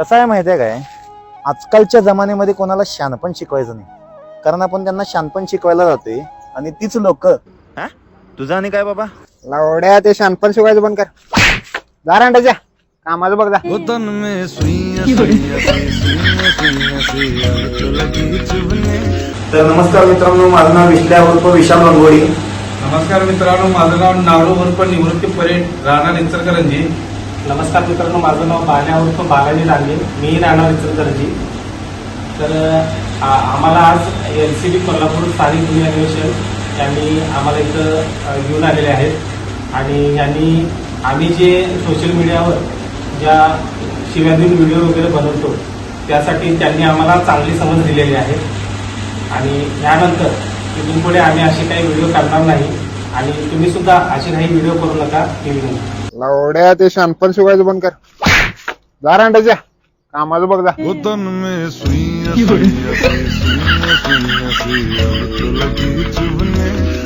कसं आहे माहिती आहे काय? आजकालच्या जमान्यामध्ये कोणाला शानपण शिकवायचं नाही. कारण आपण त्यांना शानपण शिकवायला जातोय आणि तीच लोक तुझं आणि काय बाबा? लावड्या ते शानपण शिवायचं बंद कर. जा रांडाच्या कामाचं बघ जा. वतन में सुइया सुइया से सुइया सुइया से अब तो लगी चुभने तर नमस्कार मित्रांनो माझं नाव विश्ल्या उर्फ विशाल रंगोळी नमस्कार मित्रांनो माझं नाव नावडू उर्फ निवृत्ती परेड राहणार इचलकरंजी. नमस्कार मित्रांनो माझं नाव बाल्या बालाजी लांगे मी राहणार इचलकरंजी. तर आम्हाला आज एल सी बी कोल्हापूर स्थानिक गुन्हे अन्वेषण यांनी आम्हाला इथं घेऊन आलेले आहेत. आणि यांनी आम्ही जे सोशल मीडियावर ज्या शिव्या व्हिडिओ वगैरे बनवतो त्यासाठी त्यांनी आम्हाला चांगली समज दिलेली आहे. आणि यानंतर इथून पुढे आम्ही असे काही व्हिडिओ करणार नाही. आणि तुम्ही सुद्धा असे काही व्हिडिओ करू नका ही विनंती लावड्या ते शानपण शिवायचं बंद कर जा रांडाच्या कामाचं बघ जा वतन में सुइया सुइया सुइया सुइया तो लगी चुभने